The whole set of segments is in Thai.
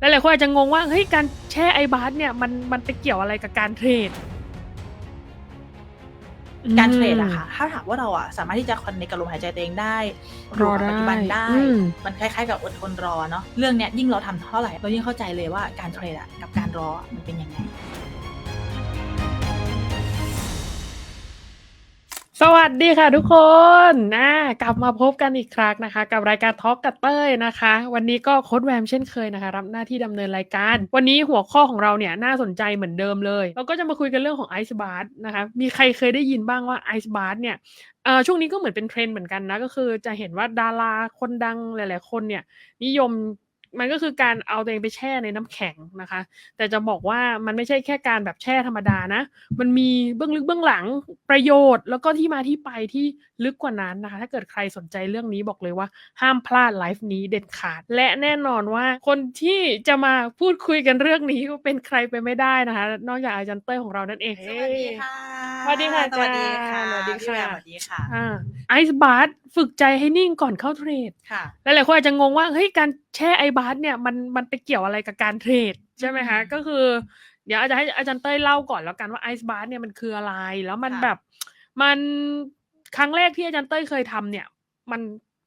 หลายๆคนอาจจะงงว่าเฮ้ยการแช่ไอบาร์เนี่ยมันมันไปเกี่ยวอะไรกับการเทรด การเทรดอืมอะค่ะ ถ้าถามว่าเราอะสามารถที่จะคอนเนคกับลมหายใจตัวเองได้รออยู่กับปัจจุบันได้ได้อืมมันคล้ายๆ กับอดทนรอเนาะ เรื่องเนี้ยยิ่งเราทำเท่าไหร่ เรายิ่งเข้าใจเลยว่าการเทรดอะกับการรอมันเป็นยังไง สวัสดีค่ะทุกคนนะกลับมาพบกันอีกครั้งนะคะ กับรายการทอ l k กับเต้ยนะคะ วันนี้ก็โค้ดแวมเช่นเคยนะคะ รับหน้าที่ดำเนินรายการ วันนี้หัวข้อของเราเนี่ยน่าสนใจเหมือนเดิมเลย เราก็จะมาคุยกันเรื่องของไอซ์บาร์นะคะ มีใครเคยได้ยินบ้างว่าไอซ์บาร์เนี่ยเออช่วงนี้ก็เหมือนเป็นเทรนด์เหมือนกันนะ ก็คือจะเห็นว่าดาราคนดังหลาย ๆ คนเนี่ยนิยม มันก็คือการเอาตัวเองไปแช่ในน้ำแข็งนะคะ แต่จะบอกว่ามันไม่ใช่แค่การแบบแช่ธรรมดานะ มันมีเบื้องลึกเบื้องหลังประโยชน์ แล้วก็ที่มาที่ไปที่ลึกกว่านั้นนะคะ ถ้าเกิดใครสนใจเรื่องนี้บอกเลยว่า ห้ามพลาดไลฟ์นี้เด็ดขาด และแน่นอนว่าคนที่จะมาพูดคุยกันเรื่องนี้ก็เป็นใครไปไม่ได้นะคะ นอกจากอาจารย์เต้ยของเรานั่นเองสวัสดีค่ะสวัสดีค่ะสวัสดีค่ะอาจารย์พี่สวัสดีค่ะแววสวัสดีค่ะไอซ์บาร์ฝึกใจให้นิ่งก่อนเข้าเทรดค่ะหลายๆคนอาจจะงงว่าเฮ้ยการแช่ไอบาร์เนี่ยมันมันไปเกี่ยวอะไรกับการเทรดใช่ไหมคะอืมก็คือ เดี๋ยวอาจจะให้อาจารย์เต้ยเล่าก่อนแล้วกันว่าไอซ์บาร์เนี่ยมันคืออะไร แล้วมันค่ะแบบมันครั้งแรกที่อาจารย์เต้ยเคยทำเนี่ย มัน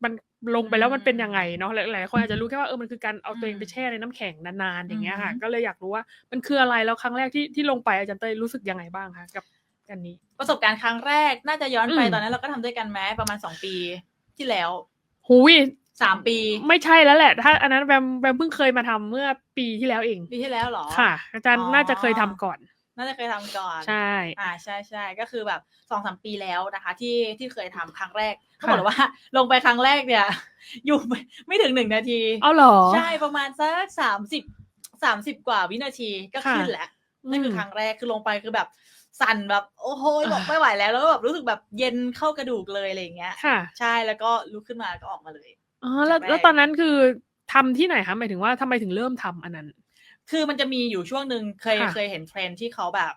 มันลงไปแล้วมันเป็นยังไงเนาะหลายๆคนอาจจะรู้แค่ว่าเออมันคือการเอาตัวเองไปแช่ในน้ำแข็งนานๆอย่างเงี้ยค่ะอืมก็เลยอยากรู้ว่ามันคืออะไรแล้วครั้งแรกที่ที่ลงไปอาจารย์เต้ยรู้สึกยังไงบ้างคะกับอันนี้ ประสบการณ์ครั้งแรกน่าจะย้อนไปอืมตอนนั้นเราก็ทำด้วยกันไหมประมาณสองปีที่แล้วหุย สามปี ไม่ใช่แล้วแหละ ถ้าอันนั้นแบมแบมเพิ่งเคยมาทำเมื่อปีที่แล้วเอง ปีที่แล้วเหรอ ค่ะ อาจารย์อ๋อน่าจะเคยทำก่อน น่าจะเคยทำก่อน ใช่ อ่า ใช่ใช่ก็คือแบบสองสามปีแล้วนะคะ ที่ที่เคยทำครั้งแรกค่ะเขาบอกเลยว่า ลงไปครั้งแรกเนี่ย อยู่ไม่ไม่ถึงหนึ่งนาที เอาเหรอ ใช่ประมาณสักสามสิบสามสิบกว่าวินาทีก็ค่ะขึ้นแล้วนั่นคือมครั้งแรกคือลงไปคือแบบสั่นแบบโอ้โหบอกไม่ไหวแล้วแล้วก็แบบรู้สึกแบบเย็นเข้ากระดูกเลยอะไรอย่างเงี้ยค่ะใช่แล้วก็ลุกขึ้นมาก็ออกมาเลย อ๋อแล้วครั้งแรกแล้วตอนนั้นคือทำที่ไหนคะหมายถึงว่าทำไมถึงเริ่มทำอันนั้น คือมันจะมีอยู่ช่วงหนึ่งเคยค่ะ เคยเห็นเทรนด์ที่เขาแบบ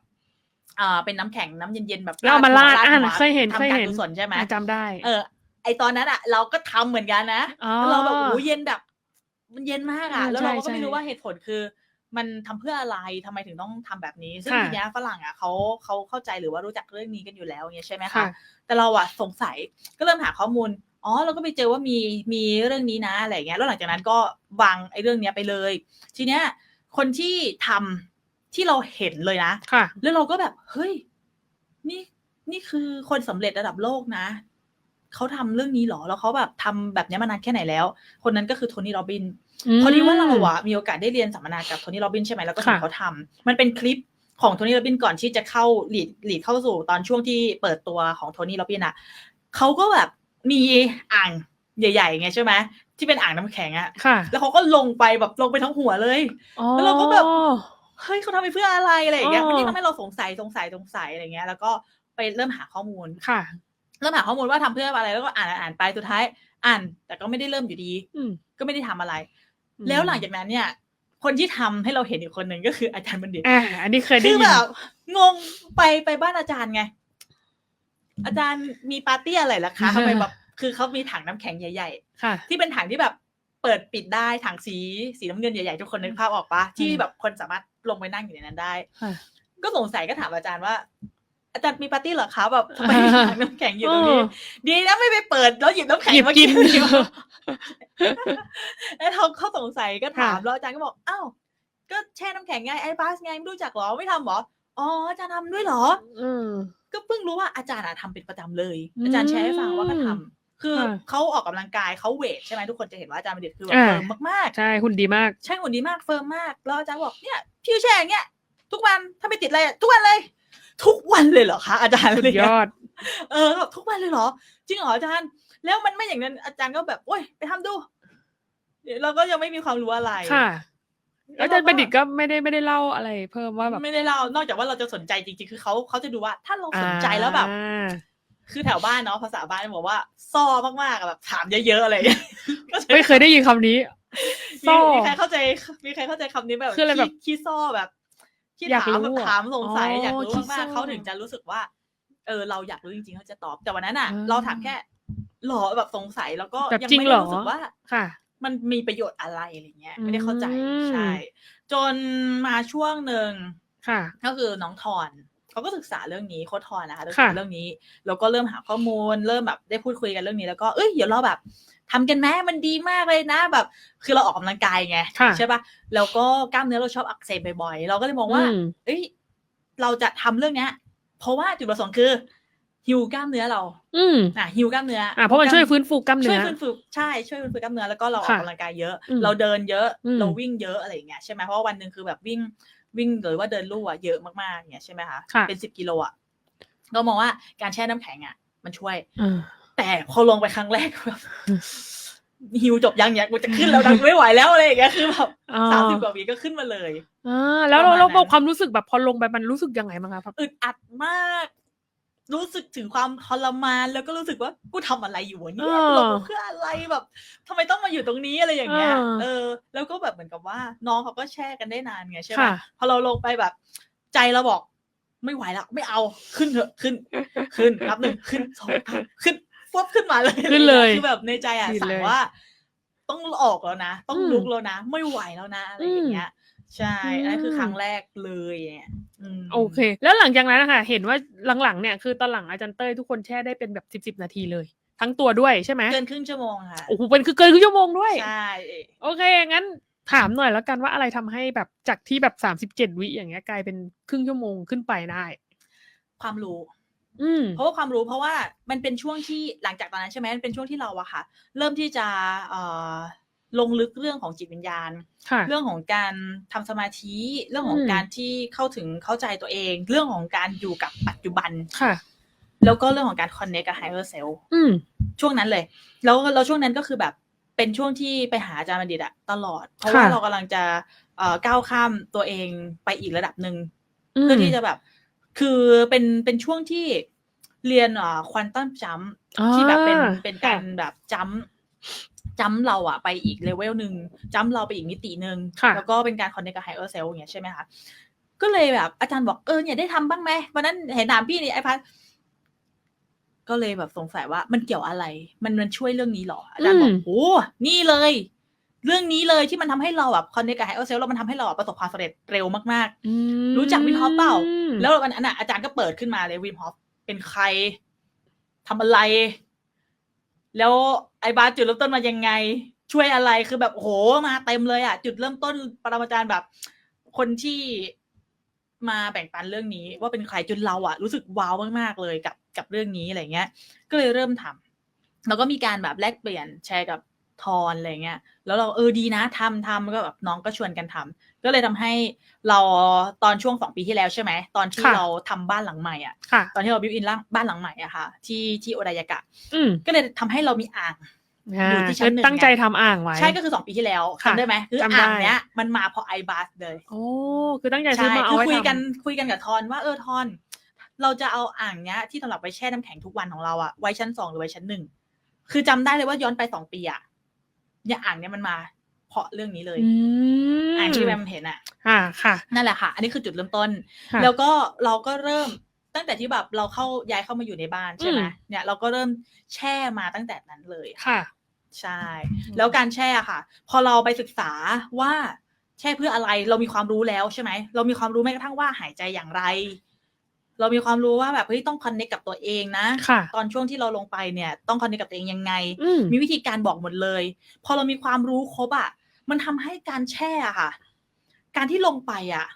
อ่าเป็นน้ำแข็งน้ำเย็นๆแบบแล้วเอามาราดหัวอ่าหัวเคยเห็นเคยทำการเห็นกุศลใช่ไหมอะจำได้เออ ไอตอนนั้นอะ เราก็ทำเหมือนกันนะอ๋อแล้วเราแบบโอ้โหเย็นแบบ มันเย็นมากอะ อืมแล้วเราใช่ก็ไม่ใช่รู้ว่าเหตุผลคือ มันทำเพื่ออะไรทำไมถึงต้องทำแบบนี้ ซึ่งค่ะ ทีเนี้ยฝรั่งอะเขาเขาเข้าใจหรือว่ารู้จักเรื่องนี้กันอยู่แล้วเงี้ยใช่ไหมค่ะคะแต่เราอะสงสัยก็เริ่มหาข้อมูล อ๋อเราก็ไปเจอว่ามีมีเรื่องนี้นะอะไรเงี้ยแล้วหลังจากนั้นก็วางไอ้เรื่องเนี้ยไปเลย ทีเนี้ยคนที่ทำที่เราเห็นเลยนะค่ะ แล้วเราก็แบบเฮ้ย นี่นี่คือคนสำเร็จระดับโลกนะเขาทำเรื่องนี้เหรอ แล้วเขาแบบทำแบบนี้มานานแค่ไหนแล้ว คนนั้นก็คือโทนี่โรบินพอดีว่าเราอะมีโอกาสได้เรียนสัมมนากับโทนี่โรบินใช่ไหมแล้วก็เห็นค่ะเขาทำมันเป็นคลิปของโทนี่โรบินก่อนที่จะเข้าหลีดหลีดเข้าสู่ตอนช่วงที่เปิดตัวของโทนี่โรบินอะเขาก็แบบ มีอ่างใหญ่ๆไงใช่ไหมที่เป็นอ่างน้ำแข็งอะค่ะ แล้วเขาก็ลงไปแบบลงไปทั้งหัวเลยอ๋อแล้วเราก็แบบเฮ้ยเขาทำไปเพื่ออะไรอะไรอย่างเงี้ยอ๋อมันนี่ทำให้เราสงสัยสงสัยสงสัยอะไรเงี้ย แล้วก็ไปเริ่มหาข้อมูลค่ะ เริ่มหาข้อมูลว่าทำเพื่ออะไรแล้วก็อ่านอ่านอ่านไปสุดท้าย อ่าน แต่ก็ไม่ได้เริ่มอยู่ดีอืมก็ไม่ได้ทำอะไรอืมแล้วหลังจากนั้นเนี่ย คนที่ทำให้เราเห็นอีกคนหนึ่งก็คืออาจารย์บัณฑิตอ่าอันนี้เคยได้คือยินแบบงงไปไปบ้านอาจารย์ไง อาจารย์มีปาร์ตี้อะไรล่ะคะทำไมแบบคือเขามีถังน้ำแข็งใหญ่ ๆ ค่ะ ที่เป็นถังที่แบบเปิดปิดได้ถังสีสีน้ำเงินใหญ่ๆทุกคนนึกภาพออกปะที่แบบคนสามารถลงไปนั่งอยู่ในนั้นได้ค่ะก็สงสัยก็ถามอาจารย์ว่า อาจารย์มีปาร์ตี้เหรอคะแบบทำไมมีถังน้ำแข็งอยู่ตรงนี้ดีนะไม่ไปเปิดแล้วหยิบน้ำแข็งหยิบมากิกินนอยู่แล้วเขาเขาสงสัยก็ถามค่ะแล้วอาจารย์ก็บอกอ้าวก็แช่น้ำแข็งไงไอ้บาสไงไม่รู้จักเหรอไม่ทำเหรออ๋ออาจารย์ทำด้วยเหรอ อืม ก็เพิ่งรู้ว่าอาจารย์อะทำเป็นประจำเลยอืมอาจารย์แชร์ให้ฟังว่าก็ทำคือค่ะเขาออกกำลังกายเขาเวทใช่ไหมทุกคนจะเห็นว่าอาจารย์บัณฑิตคือแบบอ่า เฟิร์มมากใช่หุ่นดีมาก ๆ ใช่หุ่นดีมากเฟิร์มมาก แล้วอาจารย์บอกเนี่ยพี่แชร์อย่างเงี้ยทุกวันถ้าไม่ติดอะไรอะทุกวันเลย ทุกวันเลยเหรอคะอาจารย์สุอะไรดยเงี้ยอด เออแบบทุกวันเลยเหรอ จริงเหรออาจารย์ แล้วมันไม่อย่างนั้นอาจารย์ก็แบบโอ้ยไปทำดูเดี๋ยวเราก็ยังไม่มีความรู้อะไร ค่ะ แล้แล้ววเราก็อาจารย์บัณฑิตก็ไม่ได้ไม่ได้เล่าอะไร เพิ่มว่าแบบไม่ได้เล่านอกจากว่าเราจะสนใจจริงๆ คือเขาเขาจะดูว่าถ้าเราสนใจแล้วแบบอ่าคือแถวบ้านเนาะภาษาบ้านบอกว่าซ่อมากๆอะแบบถามเยอะๆอะไรอย่างเงี้ยก็จะไม่เคยได้ยินคำนี้มีซ่อมีใครเข้าใจมีใครเข้าใจคำนี้แบบคืออะไรแบบขี้ขี้ซ่อแบบขี้อยากถามรู้แบบอะถามสงสัยอ๋ออยากรู้ขี้มากซ่อๆเขาถึงจะรู้สึกว่า เออ เราอยากรู้จริงๆเขาจะตอบแต่วันนั้นอะอ่าเราถามแค่หรอแบบสงสัยแล้วก็แบบยังจริงไม่เหรได้อรู้สึกว่าค่ะ มันมีประโยชน์อะไรอะไรเงี้ย ไม่ได้เข้าใจอืมใช่ จนมาช่วงหนึ่งค่ะ ก็คือน้องทอนเขาก็ศึกษาเรื่องนี้โค้ชทอนนะคะศึกค่ะษาเรื่องนี้แล้วก็เริ่มหาข้อมูล เริ่มแบบได้พูดคุยกันเรื่องนี้แล้วก็เอ้ยเดี๋ยวเราแบบทำกันแม้มันดีมากเลยนะแบบ คือเราออกกำลังกายไงค่ะใช่ปะแล้วก็กล้ามเนื้อเราชอบอักเสบบ่อยๆเราก็เลยมองว่าอืมเอ้ย เราจะทำเรื่องเนี้ย เพราะว่าจุดประสงค์คือ ฮิวกล้ามเนื้อเรา อืมอะฮิวกล้ามเนื้ออ่าเพราะมันช่วยฟื้นฟูกล้ามช่เนื้วยอฟื้นฟูใช่ช่วยฟื้นฟูกล้ามเนื้อแล้วก็เราออกค่ะกำลังกายเยอะอืมเราเดินเยอะอืมเราวิ่งเยอะอะไรอย่างเงี้ยใช่ไหมเพราะว่าวันหนึ่งคือแบบวิ่งวิ่งหรือว่าเดินลู่อะเยอะมากๆอย่างเงี้ยใช่ไหมคะค่ะเป็นสิบกิโลอะก็มองว่าการแช่น้ำแข็งอะมันช่วยอ่าแต่พอลงไปครั้งแรกแบบฮิวจบยังเนี่ยกูจะขึ้นแล้วนะกูไม่ไหวแล้วอะไรอย่างเงี้ยคือแบบอ่าสามสิบกว่าวิก็ขึ้นมาเลยอ่าแล้วประเรามาณเรานั้นความรู้สึกแบบพอลงไปมันรู้สึกยังไงบ้างคะครับอึดอัดมาก รู้สึกถึงความทรมาน แล้วก็รู้สึกว่ากูทำอะไรอยู่วะเนี่ยเออลงเพื่ออะไรแบบทำไมต้องมาอยู่ตรงนี้อะไรอย่างเงี้ยเออเออ แล้วก็แบบเหมือนกับว่า น้องเขาก็แช่กันได้นานไงใช่ไหมค่ะพอเราลงไปแบบ ใจเราบอก ไม่ไหวแล้วไม่เอาขึ้นเถอะขึ้น ขึ้นนับหนึ่งขึ้นสองสามขึ้นปุ๊บขึ้นมาเลยขึ้นเลยคือแบบในใจอะดีดสั่เลงยว่า ต้องออกแล้วนะ ต้องอืมลุกแล้วนะ ไม่ไหวแล้วนะอะไรอย่างเงี้ย ใช่อืมอันนั้นคือครั้งแรกเลยเนี่ยมโอเค แล้วหลังจากนั้นนะคะเห็นว่าหลังๆเนี่ยคือตอนหลังอาจารย์เต้ยทุกคนแช่ได้เป็นแบบสิบสิบนาทีเลย ทั้งตัวด้วยใช่ไหมเกินครึ่งชั่วโมงค่ะโอ้โหเป็นคือเกินครึ่งชั่วโมงด้วยใช่โอเคงั้นถามหน่อยแล้วกันว่าอะไรทำให้แบบจากที่แบบสามสิบเจ็ดวิอย่างเงี้ยกลายเป็นครึ่งชั่วโมงขึ้นไปได้ ความรู้ อืมเพราะว่าความรู้เพราะว่ามันเป็นช่วงที่หลังจากตอนนั้นใช่ไหมมันเป็นช่วงที่เราอะค่ะ เริ่มที่จะเอ่อ ลงลึกเรื่องของจิตวิญญาณค่ะเรื่องของการทำสมาธิ เรื่องของอืมการที่เข้าถึงเข้าใจตัวเอง เรื่องของการอยู่กับปัจจุบันค่ะ แล้วก็เรื่องของการ connect กับ higher self อืมช่วงนั้นเลย แล้วแล้วช่วงนั้นก็คือแบบเป็นช่วงที่ไปหาอาจารย์บัณฑิตอะตลอด เพราะว่าค่ะเรากำลังจะเอ่อก้าวข้ามตัวเองไปอีกระดับหนึ่งอืมเพื่อที่จะแบบ คือเป็นเป็นช่วงที่เรียนอ่าควอนตัมจัมอ่าที่แบบเป็นเป็นค่ะการแบบจัม จัมเราอะไปอีกเลเวลหนึ่งจัมเราไปอีกมิติหนึ่งค่ะแล้วก็เป็นการคอนเนคกับไฮเออร์เซลอย่างเงี้ยใช่ไหมคะก็เลยแบบ อาจารย์บอกเออเนี่ยได้ทำบ้างไหมวันนั้นเห็นถามพี่นี่ไอพัดก็เลยแบบสงสัยว่ามันเกี่ยวอะไร มันมันช่วยเรื่องนี้เหรออาจารย์บอกอืมโอ้นี่เลย เรื่องนี้เลยที่มันทำให้เราแบบคอนเนคกับไฮเออร์เซลแล้วมันทำให้เราอะประสบความสำเร็จเร็วมากๆอืมรู้จักวิมฮอฟเปล่า แล้ววันนั้นน่ะอาจารย์ก็เปิดขึ้นมาเลยวิมฮอฟเป็นใครทำอะไร แล้ว ไอบาสจุดเริ่มต้นมายังไง ช่วยอะไรคือแบบโหมาเต็มเลยอะ จุดเริ่มต้นปรมาจารย์แบบ คนที่มาแบ่งปันเรื่องนี้ ว่าเป็นใครจนเราอะ รู้สึกว้าวมากๆเลยกับกับเรื่องนี้อะไรเงี้ย ก็เลยเริ่มทำแล้วก็มีการแบบแลกเปลี่ยนแชร์กับ ทอนอะไรเงี้ยแล้วเราเออดีนะทำทำก็แบบน้องก็ชวนกันทำก็เลยทำให้เราตอนช่วงสองปีที่แล้วใช่ไหมตอนที่ค่ะเราทำบ้านหลังใหม่อะค่ะตอนที่เราบิวอินร่างบ้านหลังใหม่อะค่ะที่ที่โอดายากะอืมก็เลยทำให้เรามีอ่างอ่าอยู่ที่ชั้นหนึ่งตั้งใจทำอ่างไว้ ใช่ก็คือสองปีที่แล้วค่ะจำได้ไหมคือจำได้อ่างเนี้ยมันมาเพราะไอบาสเลย โอ้คือตั้งใจซื้อใช่มาเอาคือไว้คุยกันทำคุยกันกับทอนว่าเออทอน เราจะเอาอ่างเนี้ยที่สำหรับไปแช่น้ำแข็งทุกวันของเราอะไว้ชั้นสองหรือไว้ชั้นหนึ่งคือจำได้เลยว่าย้อนไปสองปีอะ เนี่ยอ่างเนี้ยมันมาเพราะเรื่องนี้เลยอืมอ่างที่แวมเห็นอะอ่าค่ะ นั่นแหละค่ะ อันนี้คือจุดเริ่มต้นค่ะแล้วก็เราก็เริ่มตั้งแต่ที่แบบเราเข้าย้ายเข้ามาอยู่ในบ้านใช่ไหมอืมเนี่ยเราก็เริ่มแช่มาตั้งแต่นั้นเลยอะค่ะ ใช่ แล้วการแช่ค่ะ พอเราไปศึกษาว่าแช่เพื่ออะไร เรามีความรู้แล้วใช่ไหม เรามีความรู้แม้กระทั่งว่าหายใจอย่างไร เรามีความรู้ว่าแบบเฮ้ยต้องคอนเนคกับตัวเองนะค่ะตอนช่วงที่เราลงไปเนี่ย ต้องคอนเนคกับตัวเองยังไงอืมมีวิธีการบอกหมดเลย พอเรามีความรู้ครบอะ มันทำให้การแช่อะค่ะ การที่ลงไปอะ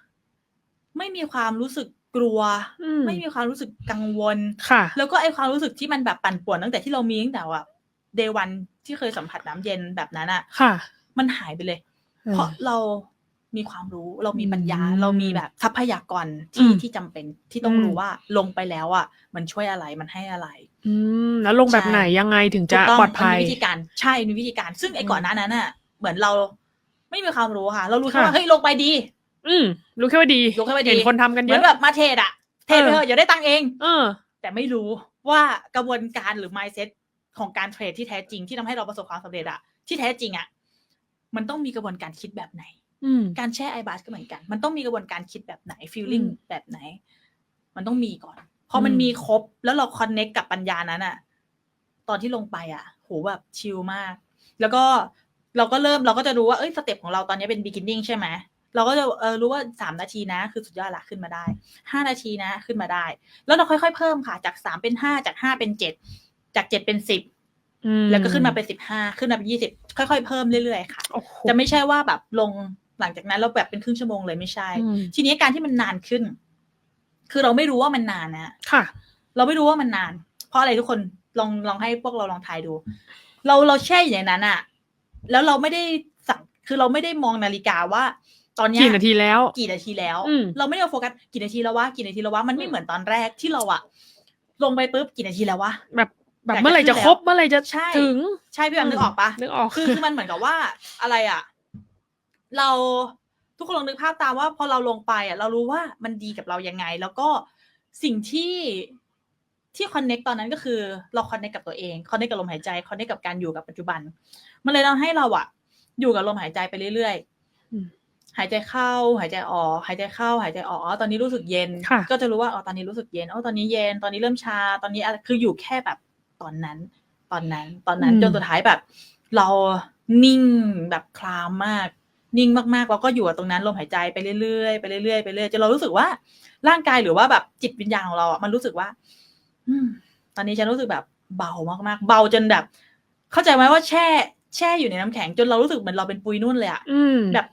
ไม่มีความรู้สึกกลัวอืมไม่มีความรู้สึกกังวลค่ะ แล้วก็ไอความรู้สึกที่มันแบบปั่นป่วนตั้งแต่ที่เรามีตั้งแต่แบบเดวันที่เคยสัมผัสน้ำเย็นแบบนั้นอะค่ะ มันหายไปเลย เพราะเรา มีความรู้ เรามีปัญญาอืมเรามีแบบทรัพยากรอืที่มที่จำเป็นที่ต้องอืมรู้ว่าลงไปแล้วอะมันช่วยอะไรมันให้อะไร อืมแล้วลงแบบใช่ไหนยังไงถึงจะถูกต้องปลอดภัมันยมีวิธีการใช่มีวิธีการ ซึ่งไอ้อืมก่อนหน้านั้นอะเหมือนเราไม่มีความรู้ค่ะ เรารู้แค่ค่ะว่าเฮ้ยลงไปดี อืมรู้แค่ว่าดีรู้แค่ว่าดีเห็นคนทำกันเหเยมือนอะแบบมาเทรดอะเทรดไปเออเถอะอย่าได้ตังค์เอง เออ แต่ไม่รู้ว่ากระบวนการหรือ mindset ของการเทรดที่แท้จริงที่ทำให้เราประสบความสำเร็จอะที่แท้จริงอะมันต้องมีกระบวนการคิดแบบไหนอืม การแช่ไอบาสก็เหมือนกัน มันต้องมีกระบวนการคิดแบบไหน feeling อืมแบบไหน มันต้องมีก่อน พอมันอืมมีครบแล้วเรา connect กับปัญญานั้นอะตอนที่ลงไปอะโหแบบชิลมาก แล้วก็เราก็เริ่มเราก็จะรู้ว่าเอ้ยสเต็ปของเราตอนนี้เป็น beginning ใช่ไหมเราก็จะเออรู้ว่าสามนาทีนะ คือสุดยอดละขึ้นมาได้ห้านาทีนะขึ้นมาได้ แล้วเราค่อยๆเพิ่มค่ะ จากสามเป็นห้าจากห้าเป็นเจ็ดจากเจ็ดเป็นสิบอืมแล้วก็ขึ้นมาเป็นสิบห้าขึ้นมาเป็นยี่สิบค่อยๆเพิ่มเรื่อยๆค่ะโอ้โหจะไม่ใช่ว่าแบบลง หลังจากนั้นเราแบบเป็นครึ่งชั่วโมงเลยไม่ใช่อืมทีนี้การที่มันนานขึ้น คือเราไม่รู้ว่ามันนานนะค่ะ เราไม่รู้ว่ามันนาน เพราะอะไรทุกคนลองลองให้พวกเราลองทายดู เราเราแช่อยู่ในนั้นอะแล้วเราไม่ได้สั่งคือเราไม่ได้มองนาฬิกาว่า ตอนเนี้ยกี่นาทีแล้ว กี่นาทีแล้วอืมเราไม่ได้โฟกัสกี่นาทีแล้ววะกี่นาทีแล้ววะมันไม่เหมือนตอนแรกที่เราอะลงไปปุ๊บกี่นาทีแล้ววะแบบแบบอยากจะเมื่อไหร่จะขึ้นแล้วครบเมื่อไหร่จะใช่ถึง ใช่พี่แบมนึกออกปะนึกออกคือคือมันเหมือนกับว่าอะไรอะ เราทุกคนลองนึกภาพตามว่าพอเราลงไปอะเรารู้ว่ามันดีกับเรายังไง แล้วก็สิ่งที่ที่คอนเน็กตอนนั้นก็คือเราคอนเน็กกับตัวเองคอนเน็กกับลมหายใจคอนเน็กกับการอยู่กับปัจจุบัน มันเลยทำให้เราอะอยู่กับลมหายใจไปเรื่อยอืมๆหายใจเข้า หายใจออก หายใจเข้า หายใจออกอ๋อตอนนี้รู้สึกเย็นค่ะก็จะรู้ว่าอ๋อตอนนี้รู้สึกเย็นอ๋อตอนนี้เย็นตอนนี้เริ่มชา ตอนนี้อะไรคืออยู่แค่แบบตอนนั้น ตอนนั้น ตอนนั้นอืมจนสุดท้ายแบบ เรานิ่งแบบคลามมาก นิ่งมากๆ แล้วก็อยู่กับตรงนั้นลมหายใจไปเรื่อยๆไปเรื่อยๆไปเรื่อยจนเรารู้สึกว่าร่างกายหรือว่าแบบจิตวิญญาณของเราอะมันรู้สึกว่า อืม ตอนนี้ฉันรู้สึกแบบเบามากๆ เบาจนแบบ เข้าใจไหมว่าแช่ แช่อยู่ในน้ำแข็งจนเรารู้สึกเหมือนเราเป็นปุยนุ่นเลยอะอืมแบบ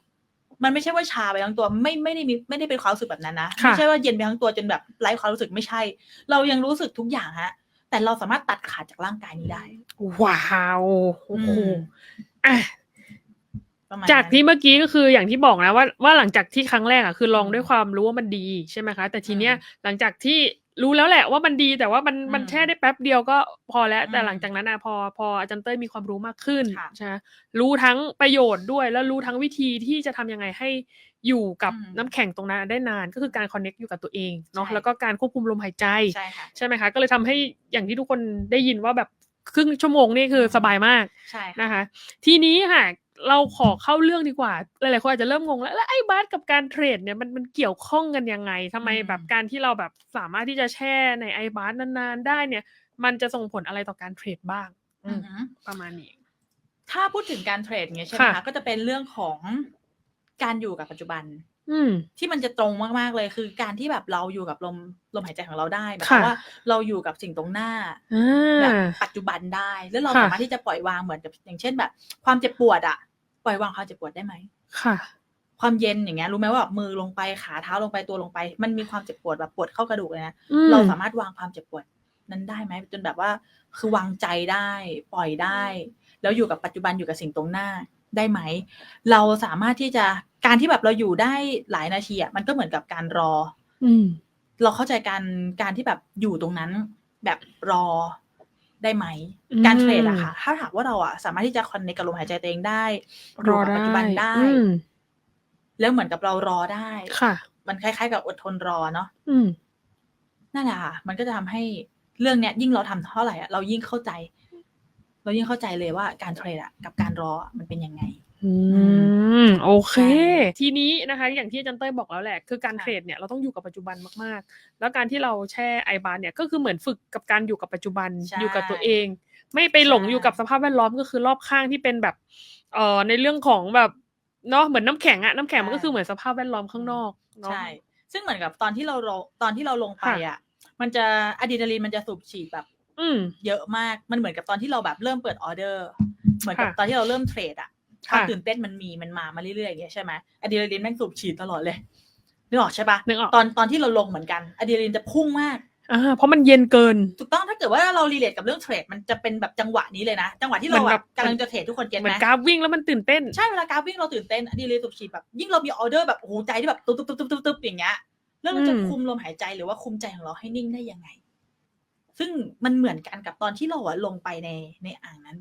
มันไม่ใช่ว่าชาไปทั้งตัว ไม่ไม่ได้มีไม่ได้เป็นความรู้สึกแบบนั้นนะค่ะไม่ใช่ว่าเย็นไปทั้งตัวจนแบบไร้ความรู้สึกไม่ใช่ เรายังรู้สึกทุกอย่างฮะ แต่เราสามารถตัดขาดจากร่างกายนี้ได้ ว้าวโอ้โหอืมอะ ประมาณจากนั้นที่เมื่อกี้ก็คืออย่างที่บอกนะว่าว่าหลังจากที่ครั้งแรกอะคือลองด้วยความรู้ว่ามันดีใช่ไหมคะ แต่ทีเนี้ยหลังจากที่รู้แล้วแหละว่ามันดีแต่ว่ามันอืมมันแช่ได้แป๊บเดียวก็พอแล้วอืมแต่หลังจากนั้นอะพอพออาจารย์เต้ยมีความรู้มากขึ้นค่ะใช่ไหมรู้ทั้งประโยชน์ด้วย แล้วรู้ทั้งวิธีที่จะทำยังไงให้อยู่กับอืมน้ำแข็งตรงนั้นได้นานก็คือการคอนเน็กอยู่กับตัวเองเนาะใช่แล้วก็การควบคุมลมหายใจใช่ค่ะใช่ไหมคะก็เลยทำให้อย่างที่ทุกคนได้ยินว่าแบบครึ่งชั่วโมงนี่คือสบายมากใช่ค่ะนะคะ ทีนี้ค่ะ เราขอเข้าเรื่องดีกว่า หลายๆคนอาจจะเริ่มงงแล้วแล้วไอ้บาสกับการเทรดเนี่ยมันมันเกี่ยวข้องกันยังไงทำไมอืมแบบการที่เราแบบสามารถที่จะแช่ในไอ้บาสนานๆ ได้เนี่ย มันจะส่งผลอะไรต่อการเทรดบ้างอือืมอหือประมาณนี้ ถ้าพูดถึงการเทรดเงี้ยใช่ไหมค่ะคะก็จะเป็นเรื่องของการอยู่กับปัจจุบัน อืม ที่มันจะตรงมากๆเลยคือการที่แบบเราอยู่กับลมลมหายใจของเราได้หมายคค่ะวามว่าเราอยู่กับสิ่งตรงหน้าอ่แบบา ปัจจุบันได้ แล้วเราค่ะ สามารถที่จะปล่อยวางเหมือนกับอย่างเช่นแบบ ความเจ็บปวดอะปล่อยวางความเจ็บปวดได้ไหมค่ะ ความเย็นอย่างเงี้ยรู้ไหมว่าแบบมือลงไปขาเท้าลงไปตัวลงไป มันมีความเจ็บปวดแบบปวดเข้ากระดูกเลยนะ อืม เราสามารถวางความเจ็บปวดนั้นได้ไหมจนแบบว่า คือวางใจได้ ปล่อยได้ แล้วอยู่กับปัจจุบันอยู่กับสิ่งตรงหน้า ได้ไหม เราสามารถที่จะการที่แบบเราอยู่ได้หลายนาทีอะมันก็เหมือนกับการรอ อืม เราเข้าใจการการที่แบบอยู่ตรงนั้น แบบรอได้ไหมอืมการเทรดอะค่ะ ถ้าหากว่าเราอะสามารถที่จะคอนเนคกับลมหายใจตัวเองได้อรยู่อกับได้ปัจจุบันได้อืมแล้วเหมือนกับเรารอได้ค่ะ มันคล้าย ๆ กับอดทนรอเนาะอืมนั่นแหละค่ะ มันก็จะทำให้เรื่องเนี้ย ยิ่งเราทำเท่าไหร่อะเรายิ่งเข้าใจ เรายิ่งเข้าใจเลยว่าการเทรดอะกับการรออะมันเป็นยังไงอืมโอเคใช่ทีนี้นะคะอย่างที่อาจารย์เต้ยบอกแล้วแหละ คือการค่ะเทรดเนี่ยเราต้องอยู่กับปัจจุบันมากๆ แล้วการที่เราแช่ไอบานเนี่ยก็คือเหมือนฝึกกับการอยู่กับปัจจุบันใช่อยู่กับตัวเอง ไม่ไปหลงใช่อยู่กับสภาพแวดล้อมก็คือรอบข้างที่เป็นแบบเอ่อในเรื่องของแบบเนาะเหมือนน้ำแข็งอะน้ำแข็งมันก็คือเหมือนสภาพแวดล้อมข้างนอกเนาะใช่ซึ่งเหมือนกับตอนที่เราลงตอนที่เราลงไปค่ะอะมันจะอะดรีนาลีนมันจะสูบฉีดแบบ อืมเยอะมากมันเหมือนกับตอนที่เราแบบเริ่มเปิดออเดอร์ เหมือนกับค่ะตอนที่เราเริ่มเทรดอะความค่ะตื่นเต้นมันมีมันมามาเรื่อยๆอย่างเงี้ยใช่ไหมอะดรีนาลีนแม่งสูบฉีดตลอดเลยนึกออกใช่ปะนึกออกตอนตอนที่เราลงเหมือนกันอะดรีนาลีนจะพุ่งมากอ่าเพราะมันเย็นเกิน ถูกต้องถ้าเกิดว่าเรารีเลทกับเรื่องเทรดมันจะเป็นแบบจังหวะนี้เลยนะ จังหวะที่เราเหมือนแบแบบบกำลังจะเทรดทุกคนเก็ตเหมืไหอมนกราฟวิ่งแล้วมันตื่นเต้น ใช่เวลากราฟวิ่งเราตื่นเต้นอะดรีนาลีนสูบฉีดแบบยิ่งเรามีออเดอร์แบบโอ้โหใจที่แบบตุ๊บตุ๊บตุ๊บตุ๊บตุ๊บตุ๊บอย่างเงี้ยแล้วเราจะอืมคุมลมหายใจหรือว่าคุมใจของเราให้นิ่งได้ยังไง ซึ่งมันเหมือนกันกับตอนที่เราอะลงไปในในอ่างนั้น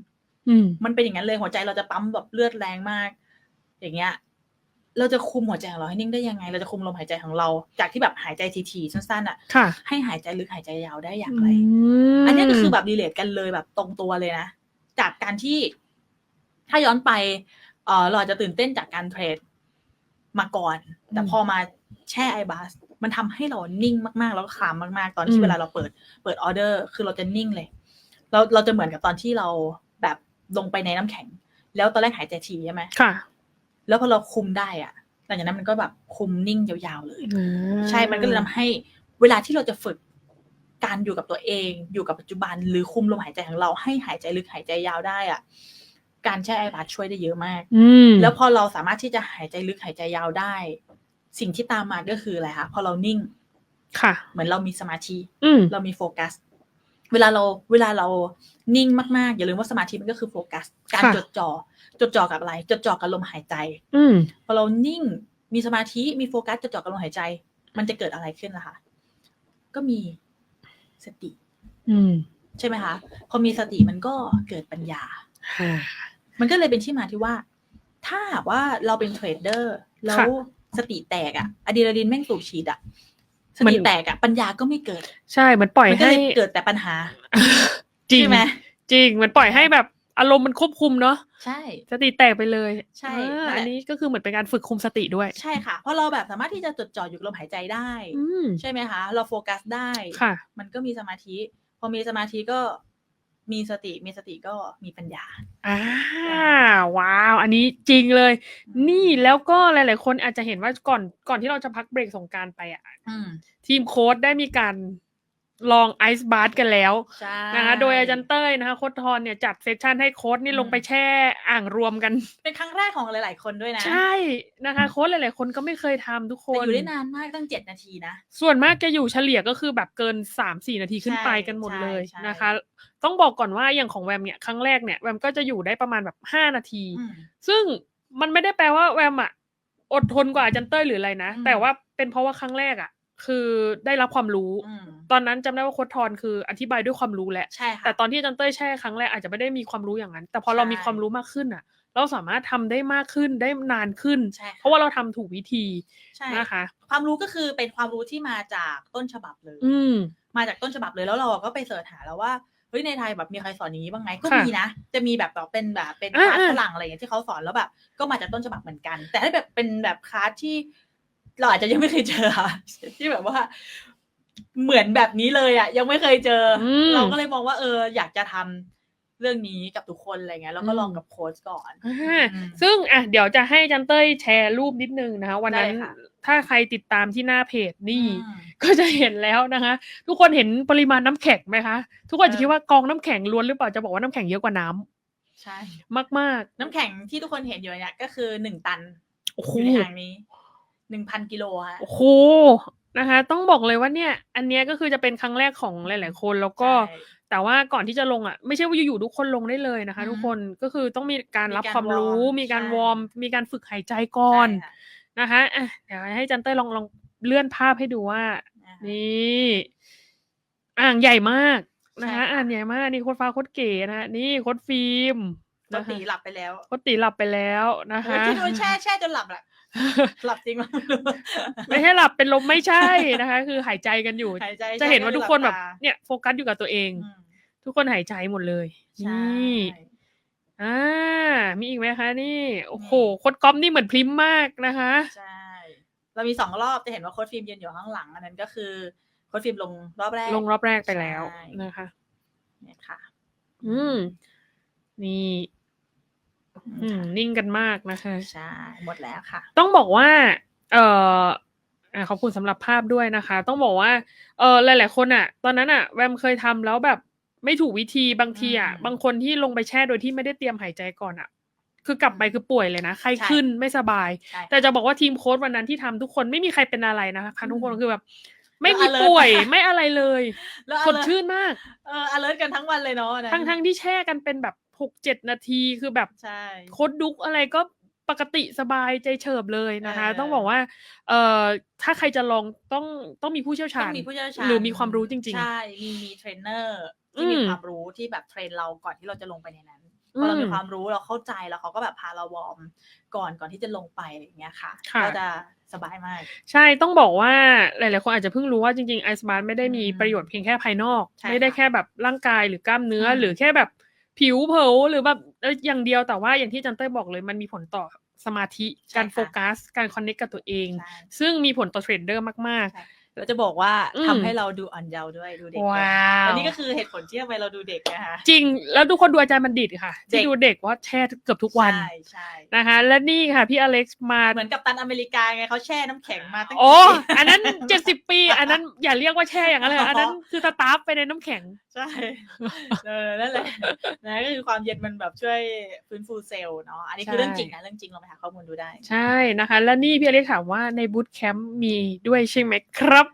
อืมมันเป็นอย่างนั้นเลยหัวใจเราจะปั๊มแบบเลือดแรงมาก อย่างเงี้ย เราจะคุมหัวใจของเราให้นิ่งได้ยังไง เราจะคุมลมหายใจของเรา จากที่แบบหายใจทีๆสั้นๆอะค่ะให้หายใจลึกหายใจยาวได้อย่างไรมอันเนี้ยก็คือแบบรีเลทกันเลยแบบตรงตัวเลยนะจากการที่ถ้าย้อนไปเออเราอาจจะตื่นเต้นจากการเทรดมาก่อน แต่อืมพอมาแช่ไอบาส มันทำให้เรานิ่งมากๆ แล้วก็คลามมากๆ ตอนอืที่มเวลาเราเปิดเปิดออเดอร์ คือเราจะนิ่งเลย เราเราจะเหมือนกับตอนที่เราแบบลงไปในน้ำแข็ง แล้วตอนแรกหายใจทีใช่ไหมค่ะ แล้วพอเราคุมได้อะหลังจากนั้นมันก็แบบคุมนิ่งยาวๆเลยอ่าใช่มันก็เลยทำให้เวลาที่เราจะฝึกการอยู่กับตัวเอง อยู่กับปัจจุบัน หรือคุมลมหายใจของเราให้หายใจลึกหายใจยาวได้อะการแช่ไอบัดช่วยได้เยอะมากอืมแล้วพอเราสามารถที่จะหายใจลึกหายใจยาวได้ สิ่งที่ตามมาก็คืออะไรคะพอเรานิ่ง ค่ะ เหมือนเรามีสมาธิอืมเรามีโฟกัส เวลาเราเวลาเรานิ่งมากๆ อย่าลืมว่าสมาธิมันก็คือโฟกัส การค่ะจดจ่อจดจ่อกับอะไร จดจ่อกับลมหายใจ อืมพอเรานิ่งมีสมาธิมีโฟกัสจดจ่อกับลมหายใจ มันจะเกิดอะไรขึ้นล่ะคะก็มีสติ อืม ใช่ไหมคะพอมีสติมันก็เกิดปัญญาค่ะมันก็เลยเป็นที่มาที่ว่า ถ้าหากว่าเราเป็นเทรดเดอร์แล้วค่ะ สติแตกอะอะดรีนาลีนแม่งสูบฉีดอะสมันติแตกอะปัญญาก็ไม่เกิด ใช่เหมือนปล่อยมันก็ให้ เลยเกิดแต่ปัญหาจริงใช่ไหมจริงเหมือนปล่อยให้แบบอารมณ์มันควบคุมเนาะใช่ สติแตกไปเลยใช่อ่านั่นแหละ อันนี้ก็คือเหมือนเป็นการฝึกคุมสติด้วย ใช่ค่ะ เพราะเราแบบสามารถที่จะจดจ่ออยู่กับลมหายใจได้ อืมใช่ไหมคะ เราโฟกัสได้ ค่ะ มันก็มีสมาธิ พอมีสมาธิก็ มีสติมีสติก็มีปัญญาอ่าว้าว อันนี้จริงเลย นี่แล้วก็หลาย ๆ คนอาจจะเห็นว่าก่อนก่อนที่เราจะพักเบรกสงกรารไปอะอืมทีมโค้ดได้มีการ ลองไอซ์บาร์กันแล้วใช่นะคะโดยอาจารย์เต้ยนะคะโค้ดทอนเนี่ยจัดเซสชันให้โค้ดนี่อืมลงไปแช่อ่างรวมกัน เป็นครั้งแรกของหลาย ๆ คนด้วยนะ ใช่นะคะโค้ดหลาย ๆ คนก็ไม่เคยทำทุกคแต่นอยู่ได้นานมากตั้งเจ็ดนาทีนะ ส่วนมากจะอยู่เฉลี่ยก็คือแบบเกินสามสี่นาทีขึ้นไปใช่กันหมดใช่เลยใช่นะคะ ต้องบอกก่อนว่าอย่างของแวมเนี่ยครั้งแรกเนี่ยแวมก็จะอยู่ได้ประมาณแบบห้านาทีอืมซึ่งมันไม่ได้แปลว่าแวมอะอดทนกว่าอาจารย์เต้ยหรืออะไรนะอืมแต่ว่าเป็นเพราะว่าครั้งแรกอะคือได้รับความรู้อืม ตอนนั้นจำได้ว่าโค้ดทอนคืออธิบายด้วยความรู้แหละใช่ค่ะแต่ตอนที่อาจารย์เต้ยแช่ครั้งแรกอาจจะไม่ได้มีความรู้อย่างนั้น แต่พอเราใช่มีความรู้มากขึ้นอะเราสามารถทำได้มากขึ้นได้นานขึ้นใช่ค่เพราะว่าเราทำถูกวิธีใช่นะคะ ความรู้ก็คือเป็นความรู้ที่มาจากต้นฉบับเลย อืมมาจากต้นฉบับเลยแล้วเราก็ไปเสิร์ชหาแล้วว่าเฮ้ยในไทยแบบมีใครสอนอย่างนี้บ้างไหมก็ค่ะมีนะ จะมีแบบแบบเป็นแบบเป็นอ่าคลาสอ่าฝรั่งอะไรอย่างเงี้ยที่เขาสอนแล้วแบบ ก็มาจากต้นฉบับเหมือนกัน แต่ถ้าแบบเป็นแบบคลาสที่เราอาจจะยังไม่เคยเจอค่ะที่แบบว่า เหมือนแบบนี้เลยอะ ยังไม่เคยเจออมเราก็เลยมองว่าเออ อยากจะทำเรื่องนี้กับทุกคนอะไรเงี้ยแล้วก็อืมลองกับโค้ชก่อนอ่าอืมซึ่งอะเดี๋ยวจะให้อาจันเต้ยแชร์รูปนิดนึงนะคะ วันนั้นได้ค่ะถ้าใครติดตามที่หน้าเพจนี่อืมก็จะเห็นแล้วนะคะ ทุกคนเห็นปริมาณน้ำแข็งไหมคะ ทุกคนเออจะคิดว่ากองน้ำแข็งล้วนหรือเปล่าจะบอกว่าน้ำแข็งเยอะกว่าน้ำใช่มากน้ำแข็งที่ทุกคนเห็นอยู่เนี่ยก็คือหนึ่งตันๆโอ้โหอยู่ในอ่างนี้หนึ่งพันกิโลฮะโอ้โห นะคะ ต้องบอกเลยว่าเนี่ย อันเนี้ยก็คือจะเป็นครั้งแรกของหลาย ๆ คนแล้วก็ใช่แต่ว่าก่อนที่จะลงอะไม่ใช่ว่าอยู่ๆทุกคนลงได้เลยนะคะอืมทุกคนก็คือต้องมีการรับมีการความรู้วอร์มมีการใช่วอร์ม มีการฝึกหายใจก่อนใช่ค่ะนะคะอะเดี๋ยวให้จันเต้ยลองลองเลื่อนภาพให้ดูว่านะคะนี่อ่างใหญ่มากนะคะใช่ค่ะอ่างใหญ่มากนี่โคตรฟ้าโคตรเก๋นะฮะนี่โคตรฟิล์มปกติหลับไปแล้วโคตรตีหลับไปแล้วนะเออคะที่โดนแช่แช่จนหลับแหละ หลับจริงมั้ยไม่ใช่หลับเป็นลมไม่ใช่นะคะ คือหายใจกันอยู่ หายใจจะเห็นว่าทุกคนแบบหลัตาเนี่ยโฟกัสอยู่กับตัวเองอืมทุกคนหายใจหมดเลยใช่นี่อ่ามีอีกไหมคะ นี่โอ้โหนี่โคตรก๊อฟนี่เหมือนพริมมากนะคะใช่เรามีสองรอบจะเห็นว่าโค้ชฟิล์มยืนอยู่ข้างหลัง อันนั้นก็คือโค้ชฟิล์มลงรอบแรก ลงรอบแรกไปแล้วใช่นะคะเนี่ยค่ะ อืม นี่ อืมนิ่งกันมากนะคะ ใช่หมดแล้วค่ะ ต้องบอกว่า เอ่ออะขอบคุณสำหรับภาพด้วยนะคะ ต้องบอกว่า เออหลาย ๆ คนอะ ตอนนั้นอะ แวมเคยทำแล้วแบบไม่ถูกวิธีบางทีอะอืมบางคนที่ลงไปแช่โดยที่ไม่ได้เตรียมหายใจก่อนอะ คือกลับไปคือป่วยเลยนะไข้ใช่ขึ้นไม่สบายใช่แต่จะบอกว่าทีมโค้ชวันนั้นที่ทำทุกคนไม่มีใครเป็นอะไรนะคะทุกคนอืมคือแบบไม่แล้วมี alert ป่วยมากไม่อะไรเลยแล้วสดชื่นมาก เออ alert กันทั้งวันเลยเนาะวันนั้นทั้งทั้งที่แช่กันเป็นแบบ หกเจ็ดนาทีคือแบบใช่โค้ดดุกอะไรก็ปกติสบายใจเฉิบเลยนะคะเออต้องบอกว่า เอ่อถ้าใครจะลองต้องต้องมีผู้เชี่ยวชาต้อญงมีผู้เชี่ยวชาญหรือมีความรู้จริง ๆ ใช่ มีมีเทรนเนอร์ที่มีอืมความรู้ที่แบบเทรนเราก่อนที่เราจะลงไปในนั้นอืพอเรามมีความรู้เราเข้าใจแล้วเขาก็แบบพาเราวอร์มก่อนก่อนที่จะลงไปอะไรอย่างเงี้ยค่ะค่ะก็จะสบายมาก ใช่ต้องบอกว่าหลาย ๆ คนอาจจะเพิ่งรู้ว่าจริง ๆ ไอซ์บาร์ไม่ได้มีอืมประโยชน์เพียงแค่ภายนอกใช่ไม่ได้ค่ะแค่แบบร่างกายหรือกล้ามเนื้ออมหรือแค่แบบ ผิวเผลหรือแบบเอ้ยอย่างเดียวแต่ว่าอย่างที่อาจันเต้ยบอกเลยมันมีผลต่อสมาธิใช่การค่ะโฟกัส การคอนเนคกับตัวเองใช่ซึ่งมีผลต่อเทรดเดอร์มากใช่ๆเราจะบอกว่าอืมทำให้เราดูอ่อนเยาว์ด้วยดูเด็กว้าด้วยวและนี่ก็คือเหตุผลที่ทำไมเราดูเด็กนะคะจริงแล้วทุกคนดูอาจารย์บัณฑิตค่ะเด็ที่กดูเด็กว่าแช่เกือบทุกวันใช่ใช่นะคะ และนี่ค่ะพี่อเล็กซ์มาเหมือนกับตันอเมริกาไงเขาแช่น้ำแข็งมาตั้งโอ้กี่ปีอันนั้นเจ็ดสิบปี อันนั้นอย่าเรียกว่าแช่อย่างนั้นเลยอันนั้นคือสตาร์ฟไปในน้ำแข็งใช่เออนั่นแหละนะก็คือความเย็นมันแบบช่วยฟื้นฟูเซลล์เนาะอันนี้คือใช่เรื่องจริงนะเรื่องจริงลองไปหาข้อมูลดูได้ ใช่นะคะ และนี่พี่อเล็กซ์ถามว่าในบูตแคมป์มีด้วยใช่ไหมครับ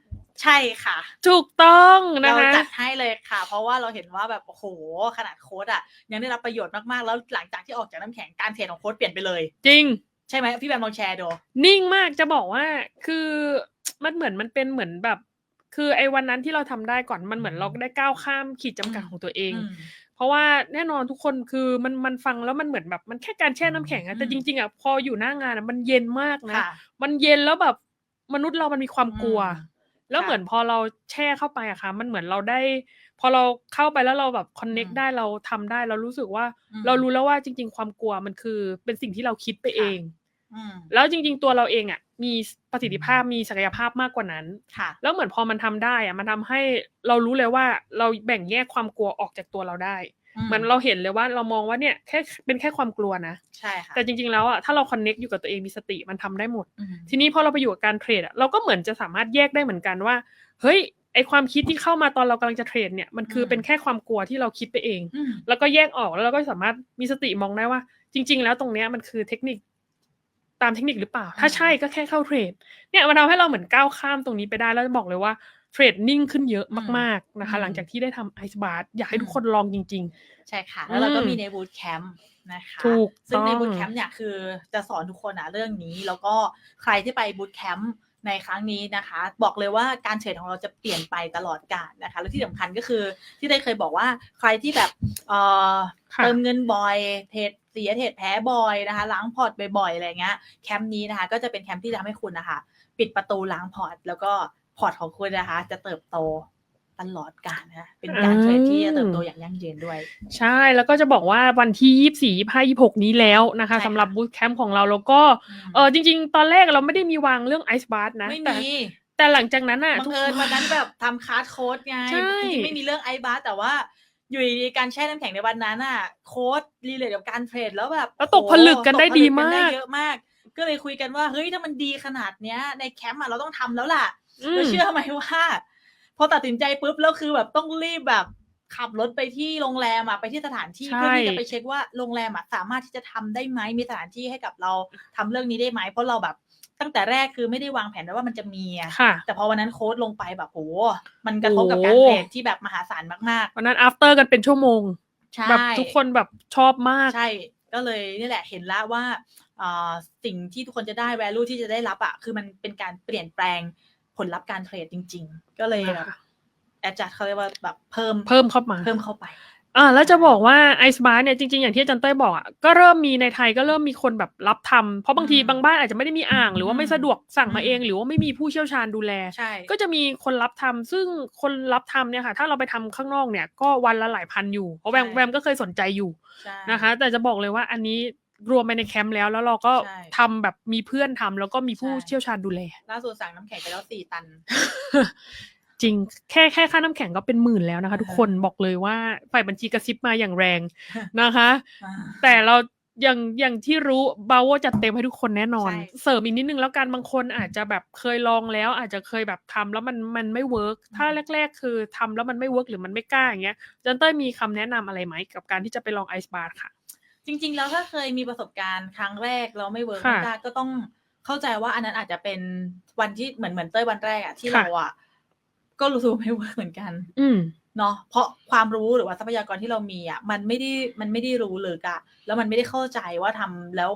ใช่ค่ะ ถูกต้องนะเราคะจัดให้เลยค่ะ เพราะว่าเราเห็นว่าแบบโอ้โหขนาดโค้ดอะ ยังได้รับประโยชน์มากๆ แล้วหลังจากที่ออกจากน้ำแข็งการเทรดของโค้ดเปลี่ยนไปเลย จริง ใช่ไหมพี่แบมลองแชร์ดูนิ่งมากจะบอกว่าคือมันเหมือนมันเป็นเหมือนแบบ คือไอ้วันนั้นที่เราทำได้ก่อนมันเหมือนเราได้ก้าวข้ามขีดจำกัดของตัวเองอืมเพราะว่าแน่นอนทุกคนคือมันมันฟังแล้วมันเหมือนแบบมันแค่การแช่น้ำแข็งอะแต่อืมจริงๆอะพออยู่หน้างานอะมันเย็นมากนะค่ะมันเย็นแล้วแบบมนุษย์เรามันมีความกลัวอืมแล้วค่ะเหมือนพอเราแช่เข้าไปอะค่ะ มันเหมือนเราได้ พอเราเข้าไปแล้วเราแบบคอนเน็กอืมได้เราทำได้เรารู้สึกว่าอืมเรารู้แล้วว่าจริง ๆ ความกลัวมันคือเป็นสิ่งที่เราคิดไปเองอืม แล้วจริง ๆ ตัวเราเองอะมีประสิทธิภาพมีศักยภาพมากกว่านั้นค่ะแล้วเหมือนพอมันทำได้อะมันทำให้เรารู้เลยว่าเราแบ่งแยกความกลัวออกจากตัวเราได้เหมือนเราเห็นเลยว่าเรามองว่าเนี่ยแค่เป็นแค่ความกลัวนะใช่ค่ะแต่จริง ๆ แล้วอะถ้าเราคอนเน็กอยู่กับตัวเองมีสติมันทำได้หมดอืมทีนี้พอเราไปอยู่กับการเทรดอะเราก็เหมือนจะสามารถแยกได้เหมือนกันว่า เฮ้ยไอความคิดที่เข้ามาตอนเรากำลังจะเทรดเนี่ยมันคือเป็นแค่ความกลัวที่เราคิดไปเองอืมแล้วก็แยกออกแล้วเราก็สามารถมีสติมองได้ว่า จริง ๆ แล้วตรงเนี้ยมันคือเทคนิค ตามเทคนิคหรือเปล่า ถ้าใช่ก็แค่เข้าเทรด เนี่ยมันทำให้เราเหมือนก้าวข้ามตรงนี้ไปได้แล้วจะบอกเลยว่าเทรดนิ่งขึ้นเยอะมากๆนะคะ หลังจากที่ได้ทำไอซ์บาร์อยากให้ทุกคนลองจริงใช่ค่ะ แล้วเราก็อืมมีในบูตแคมป์นะคะถูกซึ่งในต้องบูตแคมป์เนี่ยคือจะสอนทุกคนนะเรื่องนี้ แล้วก็ใครที่ไปบูตแคมป์ ในครั้งนี้นะคะ บอกเลยว่าการเทรดของเราจะเปลี่ยนไปตลอดกาลนะคะ แล้วที่สำคัญก็คือที่ได้เคยบอกว่าใครที่แบบเอ่อค่ะเติมเงินบ่อยเทรดเสียเทรดแพ้บ่อยนะคะ ล้างพอร์ตบ่อยๆอะไรเงี้ยแคมป์นี้นะคะ ก็จะเป็นแคมป์ที่ทำให้คุณนะคะ ปิดประตูล้างพอร์ตแล้วก็พอร์ตของคุณนะคะ จะเติบโต ตลอดกาลนะคะเป็นการเทรดที่จะเติบโตอย่างยั่งยืนด้วย ใช่แล้วก็จะบอกว่าวันที่ยี่สี่ยี่ห้ายี่หกนี้แล้วนะคะใช่ค่ะสำหรับบูตแคมป์ของเราแล้วก็เออจริง ๆ ตอนแรกเราไม่ได้มีวางเรื่องไอซ์บาร์นะไม่แต่มีแต่หลังจากนั้นอะบังทุกเอิญวันนั้นแบบทำคาร์ดโค้ดไงใช่จริงๆไม่มีเรื่องไอบาร์แต่ว่าอยู่ดีๆการแช่น้ำแข็งในวันนั้นอะ โค้ดรีเลทกับการเทรดแล้วแบบแล้วตกโหผลึกกันได้ตผลึดีกัมานได้กเยอะมาก ก็เลยคุยกันว่าเฮ้ยถ้ามันดีขนาดเนี้ย ในแคมป์อะเราต้องทำแล้วล่ะอืแล้วมเชื่อไหมว่า พอตัดสินใจปุ๊บแล้วคือแบบต้องรีบแบบขับรถไปที่โรงแรมอะไปที่สถานที่ใช่เพื่อที่จะไปเช็คว่าโรงแรมอะสามารถที่จะทำได้ไหมมีสถานที่ให้กับเราทำเรื่องนี้ได้ไหมเพราะเราแบบตั้งแต่แรกคือไม่ได้วางแผนไว้ว่ามันจะมีอะค่ะแต่พอวันนั้นโค้ดลงไปแบบโหมันกระทบกับการโอ้เทรดที่แบบมหาศาลมากวันนั้น after กันเป็นชั่วโมงๆใช่แบบทุกคนแบบชอบมากใช่ก็เลยนี่แหละเห็นแล้วว่าอ่าสิ่งที่ทุกคนจะได้ value ที่จะได้รับอะคือมันเป็นการเปลี่ยนแปลง ผลลัพธ์การเทรดจริง ๆ ก็เลยแบบค่ะแอดจัดเขาเรียกว่าแบบเพิ่มเพิ่มเข้ามา เพิ่มเข้าไปอ่าแล้วจะบอกว่าไอซ์บาร์เนี่ยจริงๆ อย่างที่อาจารย์เต้ยบอกอะก็เริ่มมีในไทยก็เริ่มมีคนแบบรับทำเพราะบางทีอืมบางบ้านอาจจะไม่ได้มีอ่าง หรือว่าไม่อืมสะดวกสั่งมาอืมเอง หรือว่าไม่มีผู้เชี่ยวชาญดูแลใช่ก็จะมีคนรับทำซึ่งคนรับทำเนี่ยค่ะ ถ้าเราไปทำข้างนอกเนี่ยก็วันละหลายพันอยู่เพราะแวมใช่แวมก็เคยสนใจอยู่ใช่นะคะ แต่จะบอกเลยว่าอันนี้ รวมไปในแคมป์แล้ว แล้วเราก็ใช่ ทำแบบมีเพื่อนทำแล้วก็มีผู้ใช่เชี่ยวชาญดูแล ล่าสุดสั่งน้ำแข็งไปแล้วสี่ตัน จริง แค่แค่ค่าน้ำแข็งก็เป็นหมื่นแล้วนะคะ ทุกคนบอกเลยว่าฝ่ายบัญชีกระซิบมาอย่างแรงนะคะ แต่เราอย่างอย่างที่รู้บาโวจัดเต็มให้ทุกคนแน่นอน ใช่ เสริมอีกนิดนึงแล้วกันบางคนอาจจะแบบเคยลองแล้ว อาจจะเคยแบบทำแล้วมันมันไม่เวิร์กถ้าแรก ๆ คือทำแล้วมันไม่เวิร์กหรือมันไม่กล้าอย่างเงี้ยจันเต้ยมีคำแนะนำอะไรไหมกับการที่จะไปลองไอซ์บาร์ค่ะ จริง ๆ แล้วถ้าเคยมีประสบการณ์ครั้งแรกแล้วไม่เวิร์กค่ะไม่ได้ก็ต้องเข้าใจว่าอันนั้นอาจจะเป็นวันที่เหมือนเหมือนเต้ยวันแรกอะที่ค่ะเราอะก็รู้สึกว่าไม่เวิร์กเหมือนกัน อืมเนาะเพราะความรู้หรือว่าทรัพยากรที่เรามีอะมันไม่ได้มันไม่ได้รู้เลยอะแล้วมันไม่ได้เข้าใจว่าทำแล้ว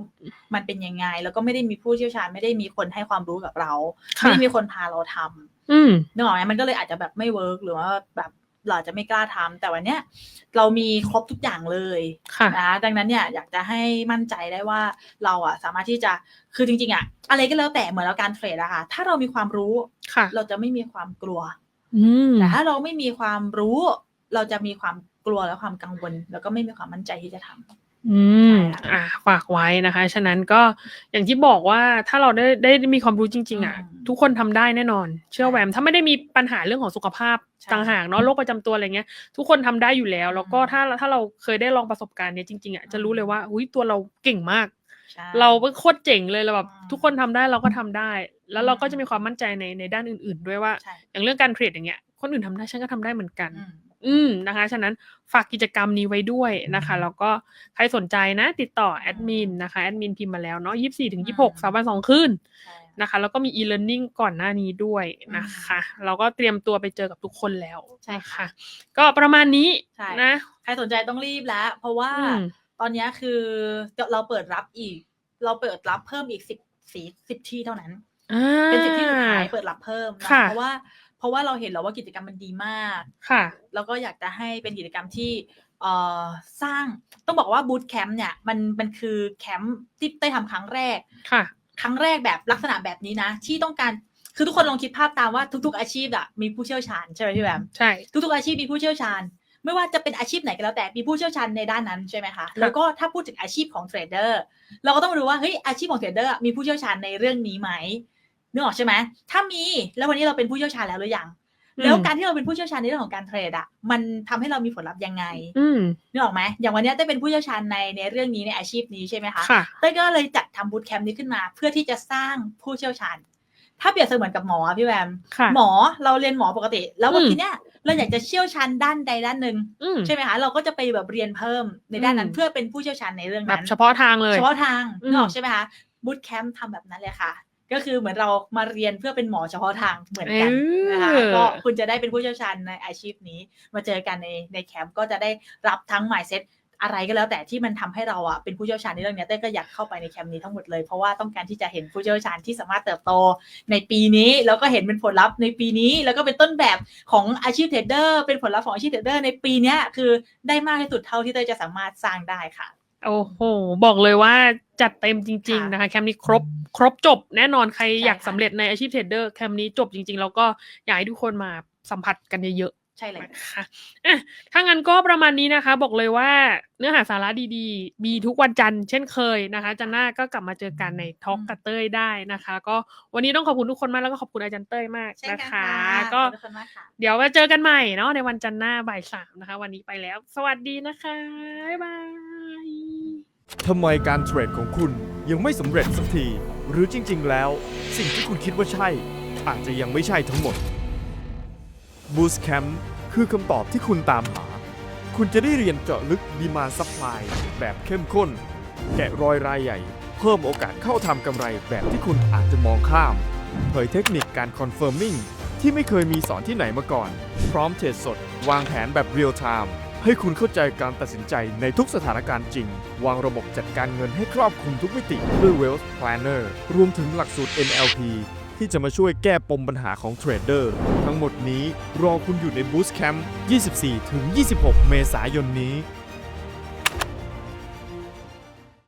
มันเป็นยังไง แล้วก็ไม่ได้มีผู้เชี่ยวชาญไม่ได้มีคนให้ความรู้กับเราค่ะไม่ได้มีคนพาเราทำอืมนึกออกไหมมันก็เลยอาจจะแบบไม่เวิร์กหรือว่าแบบ เราอาจจะไม่กล้าทำแต่วันเนี้ยเรามีครบทุกอย่างเลยค่ะนะดังนั้นเนี่ยอยากจะให้มั่นใจได้ว่าเราอะสามารถที่จะคือจริงๆอะอะไรก็แล้วแต่เหมือนเราการเทรดอะค่ะถ้าเรามีความรู้ค่ะเราจะไม่มีความกลัวอืมแต่ถ้าเราไม่มีความรู้ เราจะมีความกลัวและความกังวล แล้วก็ไม่มีความมั่นใจที่จะท อืมใช่ค่ะอะฝากไว้นะคะ ฉะนั้นก็อย่างที่บอกว่าถ้าเราได้ได้มีความรู้จริง ๆ อะอืมทุกคนทำได้แน่นอน เชื่อใช่แวม ถ้าไม่ได้มีปัญหาเรื่องของสุขภาพใช่ต่างหากเนาะโรคประจำตัวอะไรเงี้ย ทุกคนทำได้อยู่แล้ว แล้วก็อืมถ้าถ้าเราเคยได้ลองประสบการณ์เนี้ยจริง ๆ อะ จะรู้เลยว่าอุ้ยตัวเราเก่งมากใช่เราเป็นโคตรเจ๋งเลยเราแบบอืมทุกคนทำได้เราก็ทำได้ แล้วเราก็อืมจะมีความมั่นใจในในด้านอื่น ๆ ด้วยว่าใช่อย่างเรื่องการเทรดอย่างเงี้ย คนอื่นทำได้ฉันก็ทำได้เหมือนกัน อืมอืมนะคะ ฉะนั้นฝากกิจกรรมนี้ไว้ด้วยนะคะ แล้วก็ใครสนใจนะ ติดต่อแอดมินนะคะ แอดมินพิมพ์มาแล้วเนาะยี่สี่ถึงยี่หกสามวันสองคืนใช่นะคะ แล้วก็มี e-learning ก่อนหน้านี้ด้วยนะคะ เราก็เตรียมตัวไปเจอกับทุกคนแล้วใช่ค่ะนก็ประมาณนี้ใช่นะ ใครสนใจต้องรีบแล้ว เพราะว่าอืมตอนเนี้ยคือเราเปิดรับอีก เราเปิดรับเพิ่มอีกสิบสีสิบที่เท่านั้นอ่าเป็นสิบที่สุดท้ายเปิดรับเพิ่มนะค่ะเพราะว่า เพราะว่าเราเห็นแล้วว่ากิจกรรมมันดีมากค่ะ แล้วก็อยากจะให้เป็นกิจกรรมที่เอ่อสร้างต้องบอกว่าบูตแคมป์เนี่ยมันมันคือแคมป์ที่ได้ทำครั้งแรกค่ะ ครั้งแรกแบบลักษณะแบบนี้นะ ที่ต้องการคือทุกคนลองคิดภาพตามว่าทุก ๆ อาชีพอะมีผู้เชี่ยวชาญใช่ไหมพี่แบมใช่ ทุกๆอาชีพมีผู้เชี่ยวชาญ ไม่ว่าจะเป็นอาชีพไหนก็แล้วแต่มีผู้เชี่ยวชาญในด้านนั้นใช่ไหมคะแล้วก็ถ้าพูดถึงอาชีพของเทรดเดอร์เราก็ต้องมาดูว่าเฮ้ยอาชีพของเทรดเดอร์มีผู้เชี่ยวชาญในเรื่องนี้ไหม นึกออกใช่ไหมถ้ามีแล้ววันนี้เราเป็นผู้เชี่ยวชาญแล้วหรือยังอืมแล้วการที่เราเป็นผู้เชี่ยวชาญในเรื่องของการเทรดอะมันทำให้เรามีผลลัพธ์ยังไงอืมนึกออกไหมอย่างวันนี้ได้เป็นผู้เชี่ยวชาญในในเรื่องนี้ในอาชีพนี้ใช่ไหมคะค่ะเต้ยก็เลยจัดทำบูตแคมป์นี้ขึ้นมา เพื่อที่จะสร้างผู้เชี่ยวชาญ ถ้าเปรียบเสมือนกับหมออะพี่แวมค่ะหมอเราเรียนหมอปกติ แล้ววันอืมทีเนี้ยเราอยากจะเชี่ยวชาญด้านใดด้านหนึ่งอืมใช่ไหมคะเราก็จะไปแบบเรียนเพิ่มในด้านนั้นอืมเพื่อเป็นผู้เชี่ยวชาญในเรื่องแบนั้บนเฉพาะทางเลยเฉพาะทางอืมนึกออกใช่ไหมคะบูตแคมป์ทำแบบนั้นเลยค่ะ ก็คือเหมือนเรามาเรียนเพื่อเป็นหมอเฉพาะทางเหมือนกันนะคะเออก็คุณจะได้เป็นผู้เชี่ยวชาญในอาชีพนี้ มาเจอกันในในแคมป์ก็จะได้รับทั้ง mindset อะไรก็แล้วแต่ที่มันทำให้เราอะเป็นผู้เชี่ยวชาญในเรื่องเนี้ยเต้ยก็อยากเข้าไปในแคมป์นี้ทั้งหมดเลยเพราะว่าต้องการที่จะเห็นผู้เชี่ยวชาญที่สามารถเติบโตในปีนี้ แล้วก็เห็นเป็นผลลัพธ์ในปีนี้ แล้วก็เป็นต้นแบบของอาชีพเทรดเดอร์เป็นผลลัพธ์ของอาชีพเทรดเดอร์ในปีเนี้ยคือได้มากที่สุดเท่าที่เต้ยจะสามารถสร้างได้ค่ะ โอ้โห บอกเลยว่าจัดเต็มจริงๆค่ะนะคะ แคมป์นี้ครบครบจบแน่นอนใครใช่อยากค่ะสำเร็จในอาชีพเทรดเดอร์แคมป์นี้จบจริง ๆ แล้วก็อยากให้ทุกคนมาสัมผัสกันเยอะใช่เลยๆนะคะอะถ้างั้นก็ประมาณนี้นะคะ บอกเลยว่าเนื้อหาสาระดีๆ มีทุกวันจันทร์เช่นเคยนะคะ จันทร์หน้าก็กลับมาเจอกันในทอล์กกับเต้ยได้นะคะ ก็วันนี้ต้องขอบคุณทุกคนมากแล้วก็ขอบคุณอาจารย์เต้ยมากเช่นนะกันคะค่ะก็ขอบคุณมากค่ะเดี๋ยวมาเจอกันใหม่เนาะในวันจันทร์หน้าบ่ายสามนะคะ วันนี้ไปแล้ว สวัสดีนะคะบ๊ายบาย ทำไมการเทรดของคุณยังไม่สำเร็จสักที หรือจริง ๆ แล้ว สิ่งที่คุณคิดว่าใช่ อาจจะยังไม่ใช่ทั้งหมด Boost Camp คือคำตอบที่คุณตามหา คุณจะได้เรียนเจาะลึกดีมาซัพพลายแบบเข้มข้น แกะรอยรายใหญ่ เพิ่มโอกาสเข้าทำกำไรแบบที่คุณอาจจะมองข้าม เผยเทคนิคการคอนเฟิร์มมิ่งที่ไม่เคยมีสอนที่ไหนมาก่อน พร้อมเทรดสด วางแผนแบบเรียลไทม์ ให้คุณเข้าใจการตัดสินใจในทุกสถานการณ์จริง วางระบบจัดการเงินให้ครอบคลุมทุกมิติด้วย Wealth Planner รวมถึงหลักสูตร NLP ที่จะมาช่วยแก้ปมปัญหาของเทรดเดอร์ ทั้งหมดนี้รอคุณอยู่ใน Boost Camp 24-26 เมษายนนี้